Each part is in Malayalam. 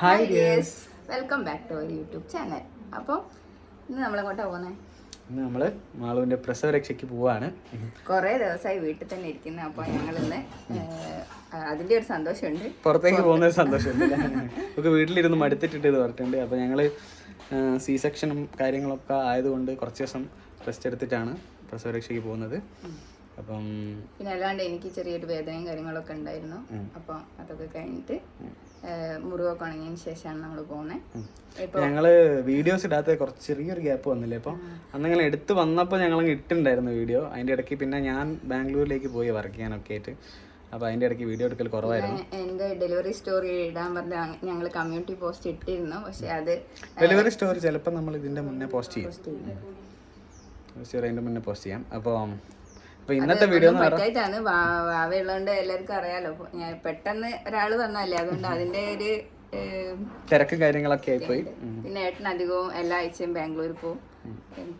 Hi dears welcome back to our YouTube channel അപ്പോൾ ഇന്ന് നമ്മളെങ്ങോട്ടാ പോകുന്നത് ഇന്ന് നമ്മൾ മാളുവിന്റെ പ്രസവരക്ഷയ്ക്ക് പോവാണ്. കുറേ ദിവസമായി വീട്ടിൽ തന്നെ ഇരിക്കുന്നത് അപ്പോൾ ഞങ്ങളിന്ന് അതിന്റെ ഒരു സന്തോഷമുണ്ട്. പുറത്തേക്ക് പോകുന്ന സന്തോഷമുണ്ട്. നമുക്ക് വീട്ടിലിരുന്ന് മടുത്തിട്ടിട്ട് ഇത് പറഞ്ഞിട്ടുണ്ട്. അപ്പോൾ ഞങ്ങൾ സി സെക്ഷനും കാര്യങ്ങളൊക്കെ ആയതുകൊണ്ട് കുറച്ച് ദിവസം റെസ്റ്റ് എടുത്തിട്ടാണ് പ്രസവ രക്ഷയ്ക്ക് പോകുന്നത് അപ്പം പിന്നെ അല്ലാണ്ട് എനിക്ക് ചെറിയൊരു വേദനയും കാര്യങ്ങളൊക്കെ ഉണ്ടായിരുന്നു. അപ്പോൾ അതൊക്കെ കഴിഞ്ഞിട്ട് മുറിവൊക്കെ ഉണങ്ങിയതിന് ശേഷമാണ് നമ്മൾ പോകുന്നത് ഞങ്ങൾ വീഡിയോസ് ഇടാത്ത കുറച്ച് ചെറിയൊരു ഗ്യാപ്പ് വന്നില്ലേ? അപ്പോൾ അന്ന് എടുത്തു വന്നപ്പോൾ ഞങ്ങൾ ഇട്ടുണ്ടായിരുന്നു വീഡിയോ അതിന്റെ ഇടയ്ക്ക് പിന്നെ ഞാൻ ബാംഗ്ലൂരിലേക്ക് പോയി വർക്ക് ചെയ്യാനൊക്കെ ആയിട്ട്. അപ്പോൾ അതിന്റെ ഇടയ്ക്ക് വീഡിയോ എടുക്കൽ കുറവായിരുന്നു. എന്റെ ഡെലിവറി സ്റ്റോറി ഇടാൻ പറഞ്ഞ ഞങ്ങൾ കമ്മ്യൂണിറ്റി പോസ്റ്റ് ഇട്ടിരുന്നു. പക്ഷെ അത് ഡെലിവറി സ്റ്റോറി ചിലപ്പോൾ നമ്മൾ ഇതിന്റെ മുന്നേ പോസ്റ്റ് ചെയ്യും. അതിന്റെ മുന്നേ പോസ്റ്റ് ചെയ്യാം. അപ്പോൾ അപ്പോൾ ഇന്നത്തെ വീഡിയോ പറഞ്ഞാൽ വാവയുള്ളതുകൊണ്ട് എല്ലാവർക്കും അറിയാലോ. പെട്ടെന്ന് ഒരാൾ വന്നല്ലേ അതുകൊണ്ട് അതിന്റെ ഒരു തിരക്ക് കാര്യങ്ങളൊക്കെ ആയിപ്പോയി പിന്നെ ഏട്ടൻ അധികവും എല്ലാ ആഴ്ചയും ബാംഗ്ലൂർ പോകും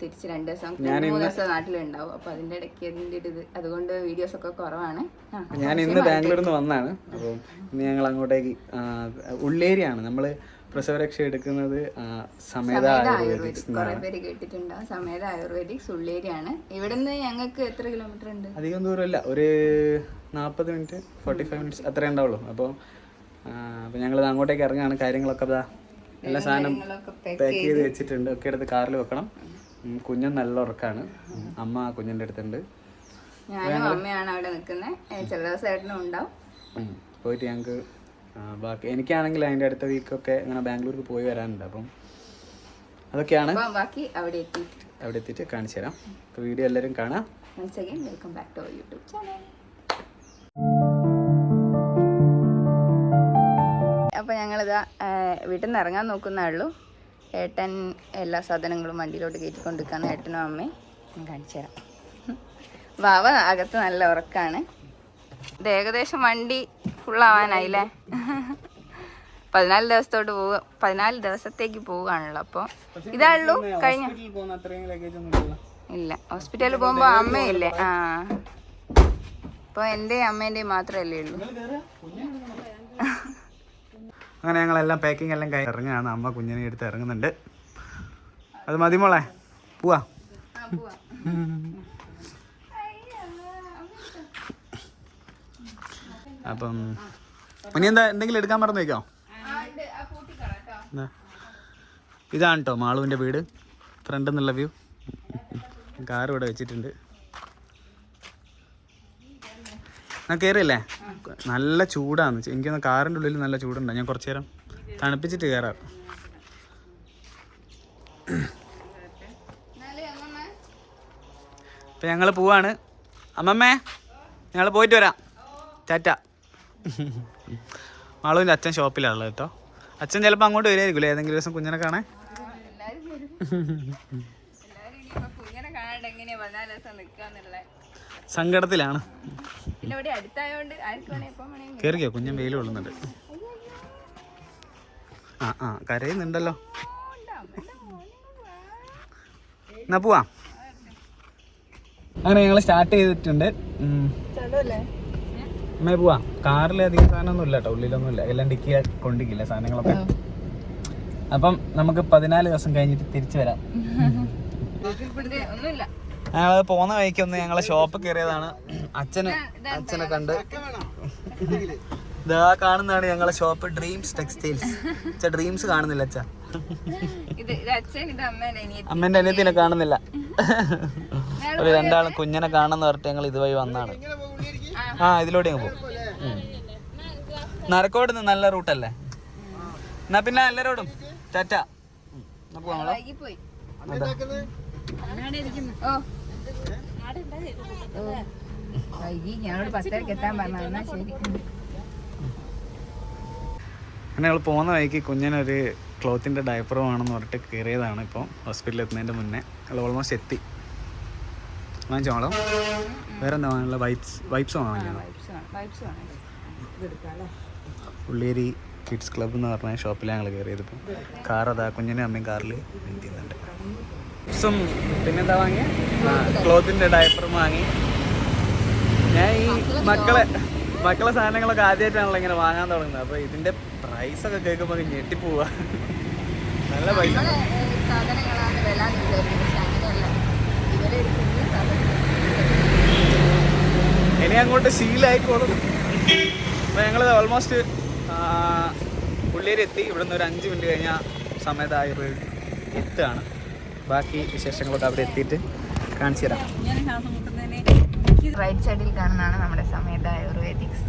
തിരിച്ച് രണ്ട് ദിവസം മൂന്ന് ദിവസം നാട്ടിലുണ്ടാവും അപ്പൊ അതിന്റെ ഇടയ്ക്ക് അതിന്റെ ഇത്. അതുകൊണ്ട് വീഡിയോസ് ഒക്കെ കുറവാണ്. ഞാൻ ഇന്ന് ബാംഗ്ലൂരിൽ നിന്ന് വന്നാണ്. അപ്പോൾ ഇന്ന് ഞങ്ങൾ അങ്ങോട്ടേക്ക് ഉള്ളേരിയാണ്. നമ്മൾ പ്രസവരക്ഷ എടുക്കുന്നത് സമേത ആയുർവേദിക്സ് കുറെ പേര് കേട്ടിട്ടുണ്ടാവും സമേത ആയുർവേദിക്സ് ഉള്ളേരിയാണ് ഇവിടുന്ന് ഞങ്ങൾക്ക് എത്ര കിലോമീറ്റർ ഉണ്ട്? അധികം ദൂരമില്ല. ഒരു നാൽപ്പത് മിനിറ്റ് ഫോർട്ടി ഫൈവ് മിനിറ്റ്സ് അത്രേ ഉണ്ടാവുള്ളൂ. അപ്പോൾ അപ്പോൾ ഞങ്ങൾ അങ്ങോട്ടേക്ക് ഇറങ്ങാണ്. കാര്യങ്ങളൊക്കെ അതാ എല്ലാ സാധനം പാക്ക് ചെയ്ത് വെച്ചിട്ടുണ്ട്. ഒക്കെ എടുത്ത് കാറിൽ വെക്കണം. കുഞ്ഞൻ നല്ല ഉറക്കാണ്. അമ്മ കുഞ്ഞിന്റെ അടുത്തുണ്ട്. ഞാനും അമ്മയാണ് അവിടെ നിൽക്കുന്നത്. ചില ദിവസമായിട്ടും ഉണ്ടാവും. പോയിട്ട് ഞങ്ങൾക്ക് ബാക്കി എനിക്കാണെങ്കിൽ അതിന്റെ അടുത്ത വീക്കൊക്കെ ഇങ്ങനെ ബാംഗ്ലൂർക്ക് പോയി വരാനുണ്ട്. അപ്പം അതൊക്കെയാണ്. ബാക്കി അവിടെ എത്തിയിട്ട്. അവിടെ എത്തിയിട്ട് കാണിച്ചു തരാം. അപ്പോൾ വീഡിയോ എല്ലാവരും കാണാം. Welcome back to our youtube channel. അപ്പോൾ ഞങ്ങളിതാ വീട്ടിൽ നിന്ന് ഇറങ്ങാൻ നോക്കുന്നേ ഉള്ളൂ ഏട്ടൻ എല്ലാ സാധനങ്ങളും വണ്ടിയിലോട്ട് കയറ്റിക്കൊണ്ടിരിക്കുകയാണ്. ഏട്ടനും അമ്മയും. ഞാൻ കാണിച്ചു തരാം. വാവ അകത്ത് നല്ല ഉറക്കാണ്. ഇത് ഏകദേശം വണ്ടി ഫുള്ളാവാനായില്ലേ പതിനാല് ദിവസത്തോട്ട് പോവുക. പതിനാല് ദിവസത്തേക്ക് പോവുകയാണല്ലോ അപ്പോൾ ഇതാണല്ലോ കഴിഞ്ഞ. ഇല്ല. ഹോസ്പിറ്റലിൽ പോകുമ്പോൾ അമ്മയില്ലേ? ആ. അപ്പോൾ എന്റെ അമ്മേന്റെയും മാത്രമല്ലേ ഉള്ളൂ. അങ്ങനെ ഞങ്ങളെല്ലാം പാക്കിംഗ് എല്ലാം കഴിഞ്ഞ് ഇറങ്ങുകയാണ്. അമ്മ കുഞ്ഞിനെ എടുത്ത് ഇറങ്ങുന്നുണ്ട്. അത് മതി മോളെ. പോവാ. അപ്പം ഇനി എന്താ എന്തെങ്കിലും എടുക്കാൻ മറന്നേക്കോ ഇതാണ് കേട്ടോ മാളുവിന്റെ വീട്. ഫ്രണ്ട് എന്നുള്ള വ്യൂ. കാർ ഇവിടെ വെച്ചിട്ടുണ്ട്. ഞാൻ കയറിയല്ലേ നല്ല ചൂടാണ് എനിക്കൊന്ന് കാറിന്റെ ഉള്ളിൽ നല്ല ചൂടുണ്ട്? ഞാൻ കുറച്ച് നേരം തണുപ്പിച്ചിട്ട് കയറാം അപ്പം ഞങ്ങൾ പോവാണ്. അമ്മമ്മേ ഞങ്ങൾ പോയിട്ട് വരാം. ടാറ്റ. മാളുവിന്റെ അച്ഛൻ ഷോപ്പിലാണുള്ളത് കേട്ടോ. അച്ഛൻ ചിലപ്പോൾ അങ്ങോട്ട് വരുമായിരിക്കും ഏതെങ്കിലും ദിവസം കുഞ്ഞിനെ കാണാൻ? സങ്കടത്തിലാണ്. കയറിക്കോ കുഞ്ഞൻ വെയിൽ കൊള്ളുന്നുണ്ട്. ആ ആ കരയുന്നുണ്ടല്ലോ. എന്നാ പോവാ. അങ്ങനെ ഞങ്ങൾ സ്റ്റാർട്ട് ചെയ്തിട്ടുണ്ട്. അമ്മേ പോവാ. കാറിൽ അധികം സാധനമൊന്നും ഇല്ല കേട്ടോ ഉള്ളിലൊന്നും ഇല്ല എല്ലാം ഡിക്കി കൊണ്ടിക്കില്ല സാധനങ്ങളൊക്കെ? അപ്പം നമുക്ക് പതിനാല് ദിവസം കഴിഞ്ഞിട്ട് തിരിച്ചു വരാം. ഒന്നുമില്ല. പോന്ന വഴിക്ക് ഒന്ന് ഞങ്ങളെ ഷോപ്പ് കയറിയതാണ്. അച്ഛന് അച്ഛനെ കണ്ട്. ഇതാ കാണുന്നതാണ് ഞങ്ങളെ ഷോപ്പ് ഡ്രീംസ് ടെക്സ്റ്റൈൽസ് അച്ഛാ ഡ്രീംസ് കാണുന്നില്ല അച്ഛാ. അമ്മേന്റെ അനിയത്തിനെ കാണുന്നില്ല. ഒരു രണ്ടാളും കുഞ്ഞിനെ കാണുന്ന പറഞ്ഞിട്ട് ഞങ്ങൾ ഇതുവഴി വന്നാണ് ആ ഇതിലൂടെ അങ്ങ് പോകും നരക്കോട് നിന്ന് നല്ല റൂട്ടല്ലേ? എന്നാ പിന്നെ എല്ലാരോടും. അങ്ങനെ ഞങ്ങൾ പോകുന്ന വഴിക്ക് കുഞ്ഞിനൊരു ക്ലോത്തിന്റെ ഡയപ്പർ വേണമെന്ന് പറഞ്ഞിട്ട് കയറിയതാണ് ഇപ്പം ഹോസ്പിറ്റലിൽ എത്തുന്നതിന്റെ മുന്നേ. ഓൾമോസ്റ്റ് എത്തി. വാങ്ങിച്ചോളാം. വേറെ എന്താ വാങ്ങാനുള്ള വൈപ്സ് വൈപ്സ് വാങ്ങിക്കണം vibes vibes Ulleri kids club എന്ന് പറഞ്ഞ ഷോപ്പിലാണ് ഞങ്ങൾ കയറിയത് ഇപ്പം കാർ അതാ കുഞ്ഞിനും അമ്മയും കാറിൽ ചെയ്യുന്നുണ്ട്. പിന്നെ പിന്നെന്താ വാങ്ങിയ? ക്ലോത്തിന്റെ ഡയപ്പറും വാങ്ങി. ഞാൻ ഈ മക്കളെ മക്കളെ സാധനങ്ങളൊക്കെ ആദ്യമായിട്ടാണല്ലോ ഇങ്ങനെ വാങ്ങാൻ തുടങ്ങുന്നത്. അപ്പോൾ ഇതിന്റെ പ്രൈസ് ഒക്കെ കേൾക്കുമ്പോൾ ഞെട്ടിപ്പോവാ. നല്ല പൈസ. ഇനി അങ്ങോട്ട് ശീലായിക്കോളും അപ്പോൾ ഞങ്ങൾ ഓൾമോസ്റ്റ് പുള്ളിയേരി എത്തി. ഇവിടുന്ന് ഒരു അഞ്ച് മിനിറ്റ് കഴിഞ്ഞ സമയത്തായി എത്തുകയാണ്. ബാക്കി വിശേഷങ്ങളൊക്കെ അവിടെ എത്തിയിട്ട് കാണിച്ചു തരാം. റൈറ്റ് സൈഡിൽ കാണുന്നതാണ് നമ്മുടെ സമയത്ത് ആയുർവേദിക്സ്.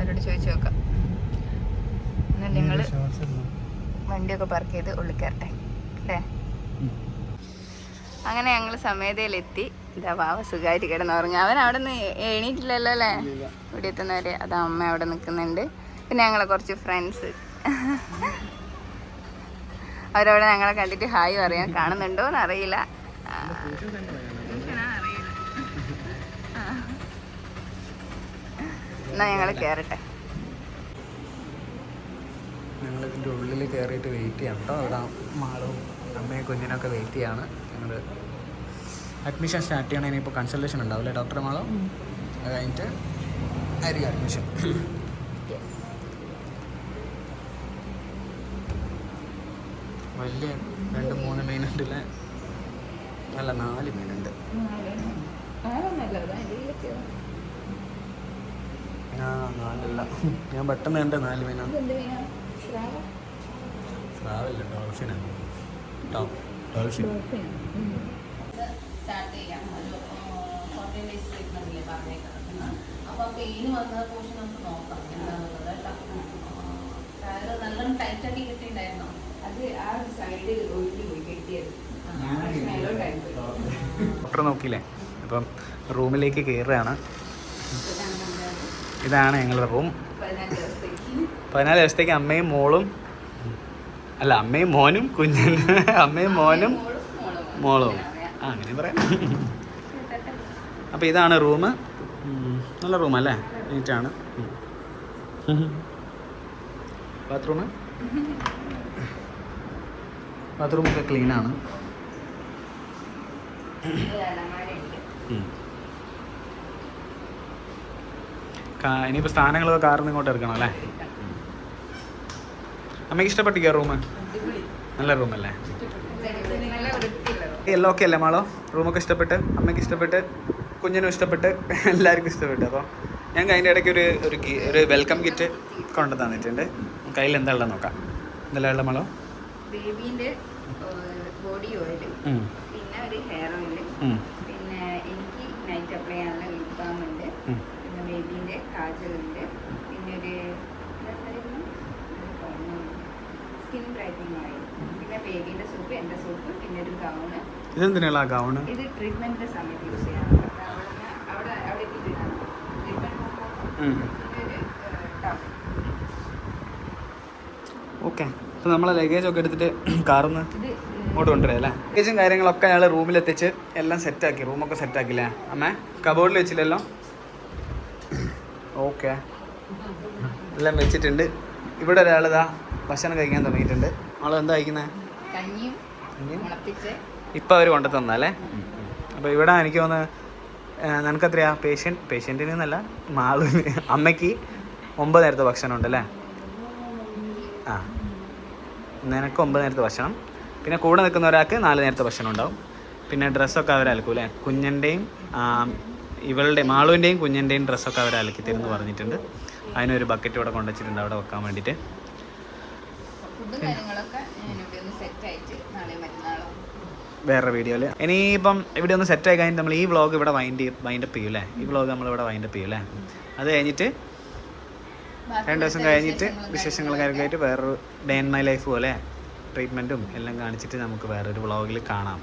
അവരോട് ചോദിച്ചു നോക്കാം. എന്നാൽ ഞങ്ങൾ വണ്ടിയൊക്കെ പാർക്ക് ചെയ്ത് ഉള്ളിൽ കയറട്ടെ അല്ലേ? അങ്ങനെ ഞങ്ങൾ സമയതയിലെത്തി. ഇതാ വാവ സുഖമായിട്ട് കിടന്നുറങ്ങി അവൻ അവിടെ നിന്ന് എണീറ്റില്ലല്ലോ അല്ലേ? ഇവിടെ എത്തുന്നവരെ അത് അമ്മ അവിടെ നിൽക്കുന്നുണ്ട്. പിന്നെ ഞങ്ങളെ കുറച്ച് ഫ്രണ്ട്സ് അവരവിടെ ഞങ്ങളെ കണ്ടിട്ട് ഹായ് പറയാൻ കാണുന്നുണ്ടോ എന്ന് അറിയില്ല ആ, ട്യൂഷനാ അറിയില്ല. ആ. എന്നാ ഞങ്ങൾ കയറട്ടെ. ഞങ്ങൾ ഇതിന്റെ ഉള്ളിൽ കയറിയിട്ട് വെയിറ്റ് ചെയ്യണം കേട്ടോ അവിടെ മാളും അമ്മയും കുഞ്ഞിനൊക്കെ വെയിറ്റ് ചെയ്യാണ്. ഞങ്ങൾ അഡ്മിഷൻ സ്റ്റാർട്ട് ചെയ്യണം. ഇനിയിപ്പോൾ കൺസൾട്ടേഷൻ ഉണ്ടാവില്ലേ ഡോക്ടർ മാളോ? അത് കഴിഞ്ഞിട്ട് ആയിരിക്കും അഡ്മിഷൻ വലിയ രണ്ട് മൂന്ന് മീനുണ്ടല്ലേ അല്ല നാല് മീനുണ്ട് ആ നാലല്ല. ഞാൻ പെട്ടെന്ന് കണ്ട നാല് മീനാണ് സ്രാവല്ല ഡോൾഫിനാണ് കേട്ടോ ഡോൾഫിൻ. സ്റ്റാർട്ട് ചെയ്യാം. ഒരു ഫോർട്ടീൻ ഡേയ്സ് ട്രീറ്റ്മെന്റില്ലേ പറഞ്ഞേക്കുന്നത്. അപ്പോൾ പെയിൻ വന്ന പോഷൻ നമുക്ക് നോക്കാം. എന്താണെന്നുള്ളത് കേട്ടോ. നല്ലോണം ടൈറ്റാക്കി കിട്ടിയിട്ടുണ്ടായിരുന്നോ? അത് ആ സൈഡിൽ ഒഴിഞ്ഞു പോയി കെട്ടിയത്. ഡോക്ടർ നോക്കിയില്ലേ? അപ്പം റൂമിലേക്ക് കയറുകയാണ് ഇതാണ് ഞങ്ങളുടെ റൂം പതിനാല് ദിവസത്തേക്ക് അമ്മയും മോളും അല്ല അമ്മയും മോനും കുഞ്ഞു അമ്മയും മോനും മോളും. ആ അങ്ങനെ പറയാം. അപ്പോൾ ഇതാണ് റൂം. നല്ല റൂം അല്ലേ? നീറ്റാണ് ബാത്റൂം. ബാത്റൂമൊക്കെ ക്ലീനാണ് ഇനിയിപ്പോൾ സ്ഥാനങ്ങളൊക്കെ കാറിന് ഇങ്ങോട്ട് എടുക്കണം അല്ലേ? അമ്മയ്ക്ക് ഇഷ്ടപ്പെട്ടിക്കോ റൂം നല്ല റൂമല്ലേ. എല്ലാം ഓക്കെ അല്ലേ മാളോ? റൂമൊക്കെ ഇഷ്ടപ്പെട്ട് അമ്മയ്ക്ക് ഇഷ്ടപ്പെട്ട് കുഞ്ഞിനും ഇഷ്ടപ്പെട്ട് എല്ലാവർക്കും ഇഷ്ടപ്പെട്ടു. അപ്പോൾ ഞാൻ അതിന്റെ ഇടയ്ക്ക് ഒരു ഒരു ഒരു വെൽക്കം കിറ്റ് കൊണ്ടു തന്നിട്ടുണ്ട്. കയ്യിൽ എന്താ ഉള്ളത് നോക്കാം. എന്തെല്ലാം ഉള്ള മാളോ? ബേബീന്റെ ബോഡി ഓയിൽ പിന്നെ ഒരു ഹെയർ ഓയിൽ പിന്നെ എനിക്ക് നൈറ്റ് അപ്ലൈ ചെയ്യാനുള്ള ലിപ് ബാം ഉണ്ട്. പിന്നെ ബേബീന്റെ കാജലുണ്ട് പിന്നെ ഒരു ഓയിൽ പിന്നെ ബേബീന്റെ സോപ്പ് എന്റെ സോപ്പ് പിന്നെ ഒരു ഗൗണ് ഇത് ട്രീറ്റ്മെന്റിന്റെ സമയത്ത് യൂസ് ചെയ്യാം അവിടെ അവിടെ ഓക്കെ. അപ്പോൾ നമ്മളെ ലഗേജ് ഒക്കെ എടുത്തിട്ട് കാറിന്ന് ഇത് ഇങ്ങോട്ട് കൊണ്ടുവരാം അല്ലേ? ലഗേജും കാര്യങ്ങളൊക്കെ ഞങ്ങൾ റൂമിലെത്തിച്ച് എല്ലാം സെറ്റാക്കി റൂമൊക്കെ സെറ്റാക്കില്ലേ അമ്മേ കബോർഡിൽ വെച്ചില്ലല്ലോ? ഓക്കെ. എല്ലാം വെച്ചിട്ടുണ്ട്. ഇവിടെ ഒരാളിതാ ഭക്ഷണം കഴിക്കാൻ തുടങ്ങിയിട്ടുണ്ട്. ആൾ എന്താ കഴിക്കുന്നത് ഇപ്പം അവർ കൊണ്ടു തന്നല്ലേ അപ്പോൾ ഇവിടെ എനിക്ക് തോന്നുന്നു നിനക്കത്രയാ? പേഷ്യന്റ് പേഷ്യന്റിന് എന്നല്ല മാളു അമ്മയ്ക്ക് ഒമ്പത് നേരത്തെ ഭക്ഷണം ഉണ്ടല്ലേ ആ. നിനക്ക് ഒമ്പത് നേരത്തെ ഭക്ഷണം. പിന്നെ കൂടെ നിൽക്കുന്ന ഒരാൾക്ക് നാല് നേരത്തെ ഭക്ഷണം ഉണ്ടാവും. പിന്നെ ഡ്രസ്സൊക്കെ അല്ലേ? കുഞ്ഞന്റെയും ഇവളുടെ മാളുവിന്റെയും കുഞ്ഞിന്റെയും ഡ്രസ്സൊക്കെ അവർ അലക്കി തരുമെന്ന് പറഞ്ഞിട്ടുണ്ട്. അതിനൊരു ബക്കറ്റ് ഇവിടെ കൊണ്ടുവച്ചിട്ടുണ്ട് അവിടെ വെക്കാൻ വേണ്ടിയിട്ട്. വേറെ വീഡിയോയിൽ. ഇനിയിപ്പം ഇവിടെ ഒന്ന് സെറ്റ് ആയി കഴിഞ്ഞാൽ നമ്മൾ ഈ വ്ളോഗ് ഇവിടെ വൈൻഡ് വൈൻഡപ്പ് അപ്പ് ചെയ്യൂലേ ഈ വ്ളോഗ് നമ്മൾ ഇവിടെ വൈൻഡപ്പ് ചെയ്യൂലേ അത് കഴിഞ്ഞിട്ട് രണ്ട് ദിവസം കഴിഞ്ഞിട്ട് വിശേഷങ്ങൾ കാര്യങ്ങളായിട്ട് വേറൊരു ഡേ ഇൻ മൈ ലൈഫ് പോലെ ട്രീറ്റ്മെന്റും എല്ലാം കാണിച്ചിട്ട് നമുക്ക് വേറൊരു വ്ളോഗിൽ കാണാം.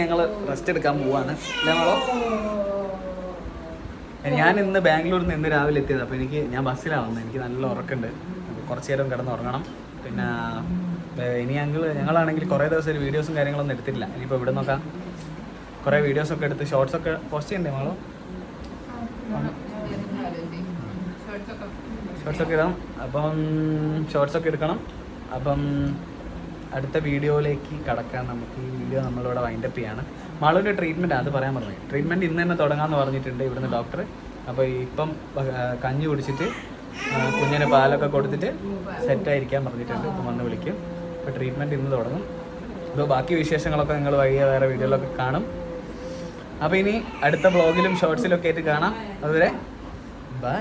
ഞങ്ങൾ റെസ്റ്റ് എടുക്കാൻ പോവാണ്. ഞാൻ ഇന്ന് ബാംഗ്ലൂരിൽ നിന്ന് ഇന്ന് രാവിലെ എത്തിയത്. അപ്പോൾ എനിക്ക് ഞാൻ ബസ്സിലാണ് വന്നത് എനിക്ക് നല്ല ഉറക്കമുണ്ട് കുറച്ചു നേരം കിടന്ന് ഉറങ്ങണം. പിന്നെ ഇനി ഞങ്ങൾ ഞങ്ങളാണെങ്കിൽ കുറേ ദിവസം ഒരു വീഡിയോസും കാര്യങ്ങളൊന്നും എടുത്തിട്ടില്ല. ഇനിയിപ്പോൾ ഇവിടെ നോക്കാം. കുറേ വീഡിയോസൊക്കെ എടുത്ത് ഷോർട്സ് ഒക്കെ പോസ്റ്റ് ചെയ്യണ്ടേ മോളോ? ഷോർട്സ് ഒക്കെ ഇടാം. അപ്പം ഷോർട്സ് ഒക്കെ എടുക്കണം. അപ്പം അടുത്ത വീഡിയോയിലേക്ക് കടക്കാൻ നമുക്ക് ഈ വീഡിയോ നമ്മളിവിടെ വൈൻഡപ്പ് ചെയ്യാണ്. മാളുവിന്റെ ട്രീറ്റ്മെന്റ് അത് പറയാൻ പറഞ്ഞു ട്രീറ്റ്മെന്റ് ഇന്ന് തന്നെ തുടങ്ങാമെന്ന് പറഞ്ഞിട്ടുണ്ട് ഇവിടുന്ന് ഡോക്ടർ അപ്പോൾ ഇപ്പം കഞ്ഞി കുടിച്ചിട്ട് കുഞ്ഞിന് പാലൊക്കെ കൊടുത്തിട്ട് സെറ്റായിരിക്കാൻ പറഞ്ഞിട്ടുണ്ട്. ഇപ്പം വന്ന് വിളിക്കും. അപ്പോൾ ട്രീറ്റ്മെന്റ് ഇന്ന് തുടങ്ങും. അപ്പോൾ ബാക്കി വിശേഷങ്ങളൊക്കെ നിങ്ങൾ വഴിയെ വേറെ വീഡിയോയിലൊക്കെ കാണും. അപ്പോൾ ഇനി അടുത്ത ബ്ലോഗിലും ഷോർട്സിലൊക്കെ ആയിട്ട് കാണാം. അതുവരെ ബൈ